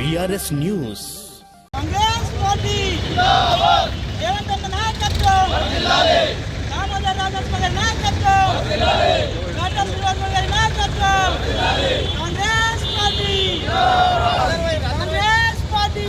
VRS news Congress party Revanth అన్న నాయకత్వం దామోదర్ రాజస్వ గారి నాయకత్వం కాటా శ్రీనివాస గారి నాయకత్వం Congress party Congress party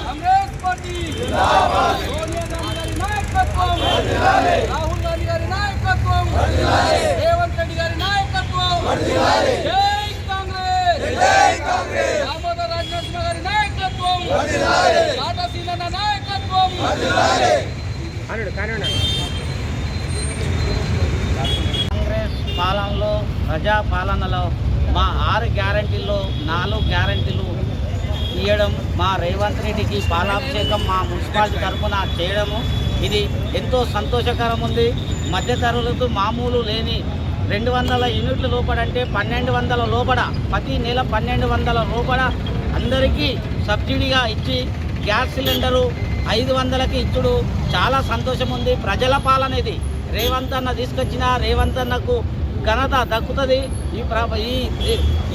Congress party Sonia Gandhi గారి నాయకత్వం రాహుల్ గాంధీ గారి నాయకత్వం. రేవంత్ రెడ్డి గారి నాయకత్వం. జై కాంగ్రెస్. దామోదర్ రాజనరసింహ గారి నాయకత్వం. టాటా సీనన్న నాయకత్వం. కాంగ్రెస్ పాలనలో ప్రజా పాలనలో మా ఆరు గ్యారంటీల్లో నాలుగు గ్యారంటీలు ఇవ్వడం మా రేవంత్ రెడ్డికి పాలాభిషేకం మా మున్సిపాలిటీ తరఫున చేయడము ఇది ఎంతో సంతోషకరం ఉంది. మధ్యతరగతులకు మామూలు లేని రెండు వందల యూనిట్ల లోపడంటే పన్నెండు వందల లోపడ ప్రతి నెల పన్నెండు వందల లోపడ అందరికీ సబ్సిడీగా ఇచ్చి గ్యాస్ సిలిండరు ఐదు వందలకి ఇచ్చుడు. చాలా సంతోషం ఉంది. ప్రజల పాలన ఇది. రేవంత్ అన్న తీసుకొచ్చిన రేవంత్ అన్నకు ఘనత దక్కుతుంది. ఈ ప్ర ఈ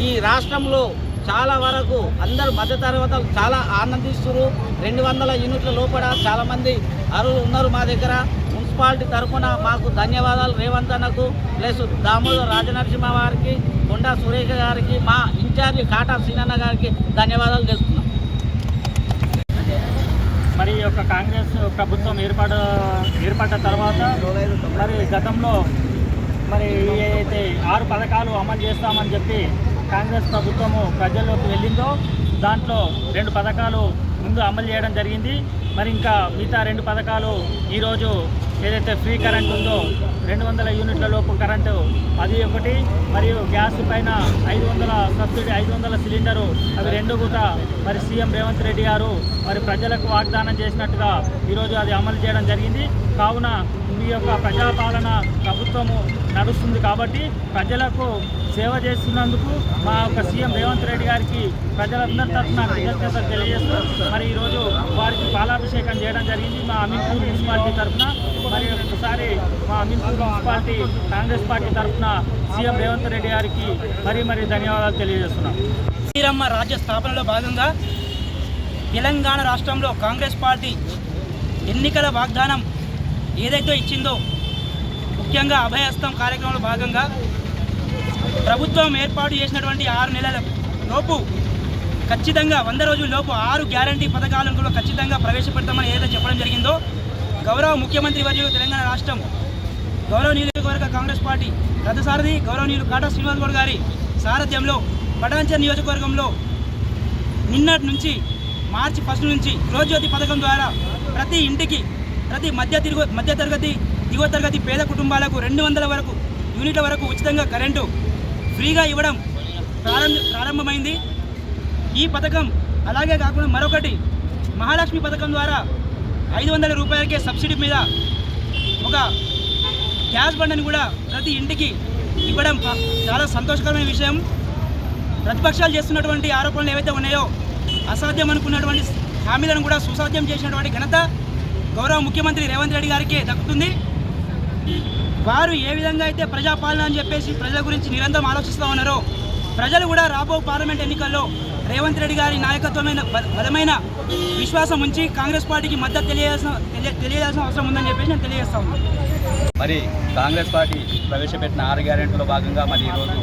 ఈ రాష్ట్రంలో చాలా వరకు అందరు మధ్యతరగతులు చాలా ఆనందిస్తున్నారు. రెండు వందల యూనిట్ల లోపల చాలామంది అరువులు ఉన్నారు మా దగ్గర. మున్సిపాలిటీ తరఫున మాకు ధన్యవాదాలు. రేవంత్ అన్నకు ప్లస్ దామోదర్ రాజనరసింహ వారికి కొండా సురేఖ గారికి మా ఇన్ఛార్జి కాటా సీనన్న గారికి ధన్యవాదాలు తెలుపుతున్నాం. మరి ఈ యొక్క కాంగ్రెస్ ప్రభుత్వం ఏర్పాటు ఏర్పడ్డ తర్వాత మరి గతంలో మరి ఏదైతే ఆరు పథకాలు అమలు చేస్తామని చెప్పి కాంగ్రెస్ ప్రభుత్వము ప్రజల్లోకి వెళ్ళిందో దాంట్లో రెండు పథకాలు ముందు అమలు చేయడం జరిగింది. మరి ఇంకా మిగతా రెండు పథకాలు ఈరోజు ఏదైతే ఫ్రీ కరెంట్ ఉందో రెండు వందల యూనిట్ల లోపు కరెంటు అది ఒకటి. మరియు గ్యాస్ పైన ఐదు వందల సబ్సిడీ ఐదు వందల సిలిండరు అవి రెండు కూడా మరి సీఎం రేవంత్ రెడ్డి గారు మరి ప్రజలకు వాగ్దానం చేసినట్టుగా ఈరోజు అది అమలు చేయడం జరిగింది. కావున ఈ యొక్క ప్రజాపాలన ప్రభుత్వము నడుస్తుంది కాబట్టి ప్రజలకు సేవ చేస్తున్నందుకు మా యొక్క సీఎం రేవంత్ రెడ్డి గారికి ప్రజలందరి తరఫున కృతజ్ఞతలు తెలియజేస్తూ మరి ఈరోజు వారికి పాలాభిషేకం చేయడం జరిగింది మా అమీన్పూర్ మున్సిపాలిటీ తరఫున. మరి ఒకసారి మా అమీన్పూర్ మున్సిపాలిటీ కాంగ్రెస్ పార్టీ తరఫున సీఎం రేవంత్ రెడ్డి గారికి మరి మరి ధన్యవాదాలు తెలియజేస్తున్నాం. శ్రీరమ్మ రాజ్య స్థాపనలో భాగంగా తెలంగాణ రాష్ట్రంలో కాంగ్రెస్ పార్టీ ఎన్నికల వాగ్దానం ఏదైతే ఇచ్చిందో ముఖ్యంగా అభయహస్తం కార్యక్రమంలో భాగంగా ప్రభుత్వం ఏర్పాటు చేసినటువంటి ఆరు నెలల లోపు ఖచ్చితంగా వంద రోజుల లోపు ఆరు గ్యారంటీ పథకాలను కూడా ఖచ్చితంగా ప్రవేశపెడతామని ఏదైతే చెప్పడం జరిగిందో గౌరవ ముఖ్యమంత్రి వర్యులు తెలంగాణ రాష్ట్రం గౌరవ నియోజకవర్గ కాంగ్రెస్ పార్టీ రథసారథి గౌరవనీయులు కాటా శ్రీనివాస్ గౌడ్ గారి సారథ్యంలో పటాంచర్ నియోజకవర్గంలో నిన్నటి నుంచి మార్చి ఫస్ట్ నుంచి గృహజ్యోతి పథకం ద్వారా ప్రతి ఇంటికి ప్రతి మధ్య తిరుగు మధ్య తరగతి దిగువ తరగతి పేద కుటుంబాలకు రెండు వందల వరకు యూనిట్ల వరకు ఉచితంగా కరెంటు ఫ్రీగా ఇవ్వడం ప్రారంభ ప్రారంభమైంది. ఈ పథకం అలాగే కాకుండా మరొకటి మహాలక్ష్మి పథకం ద్వారా ఐదు వందల రూపాయలకే సబ్సిడీ మీద ఒక గ్యాస్ బండని కూడా ప్రతి ఇంటికి ఇవ్వడం చాలా సంతోషకరమైన విషయం. ప్రతిపక్షాలు చేస్తున్నటువంటి ఆరోపణలు ఏవైతే ఉన్నాయో అసాధ్యం అనుకున్నటువంటి హామీలను కూడా సుసాధ్యం చేసినటువంటి ఘనత గౌరవ ముఖ్యమంత్రి రేవంత్ రెడ్డి గారికి దక్కుతుంది. వారు ఏ విధంగా అయితే ప్రజాపాలన అని చెప్పేసి ప్రజల గురించి నిరంతరం ఆలోచిస్తూ ఉన్నారో ప్రజలు కూడా రాబో పార్లమెంట్ ఎన్నికల్లో రేవంత్ రెడ్డి గారి నాయకత్వమైన బలమైన విశ్వాసం ఉంచి కాంగ్రెస్ పార్టీకి మద్దతు తెలియాల్సిన తెలియ- తెలియాల్సిన అవసరం ఉందని చెప్పేసి నేను తెలియజేస్తా ఉన్నాను మరి కాంగ్రెస్ పార్టీ ప్రవేశపెట్టిన ఆరు గ్యారెంటీలో భాగంగా మరి ఈరోజు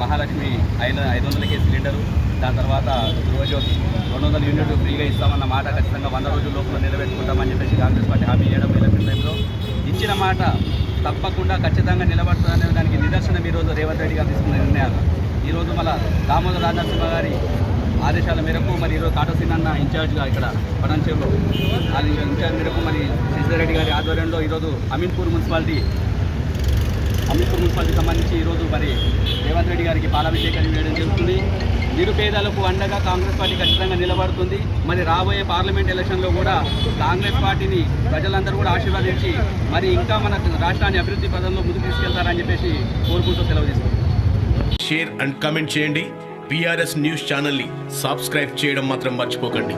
మహాలక్ష్మి ఐదు ఐదు వందలకి సిలిండరు దాని తర్వాత రోజు రెండు వందల యూనిట్లు ఫ్రీగా ఇస్తామన్న మాట ఖచ్చితంగా వంద రోజుల లోపల నిలబెట్టుకుంటామని చెప్పేసి కాంగ్రెస్ పార్టీ హామీ చేయడం ఎలక్షన్ టైంలో ఇచ్చిన మాట తప్పకుండా ఖచ్చితంగా నిలబడుతుందనే దానికి నిదర్శనం ఈరోజు రేవంత్ రెడ్డి గారు తీసుకున్న నిర్ణయాలు. ఈరోజు మళ్ళీ దామోదర రాజనరసింహ గారి ఆదేశాల మేరకు మరి ఈరోజు కాటోసిన్ అన్న ఇన్ఛార్జ్గా ఇక్కడ పటాన్చేరులో అది ఇన్ఛార్జ్ మేరకు మరి శశిధర్ గారి ఆధ్వర్యంలో ఈరోజు అమీన్పూర్ మున్సిపాలిటీ అమీన్పూర్ మున్సిపాలిటీకి సంబంధించి ఈరోజు మరి రేవంత్ రెడ్డి గారికి పాలాభిషేకం చేయడం జరుగుతుంది. నిరుపేదలకు అండగా కాంగ్రెస్ పార్టీ ఖచ్చితంగా నిలబడుతుంది. మరి రాబోయే పార్లమెంట్ ఎలక్షన్లో కూడా కాంగ్రెస్ పార్టీని ప్రజలందరూ కూడా ఆశీర్వదించి మరి ఇంకా మన రాష్ట్రాన్ని అభివృద్ధి పదంలో ముందుకు తీసుకెళ్తారని చెప్పేసి కోరుకుంటూ సెలవు తీసుకుంటాం షేర్ అండ్ కమెంట్ చేయండి. పిఆర్ఎస్ న్యూస్ ఛానల్ని సబ్స్క్రైబ్ చేయడం మాత్రం మర్చిపోకండి.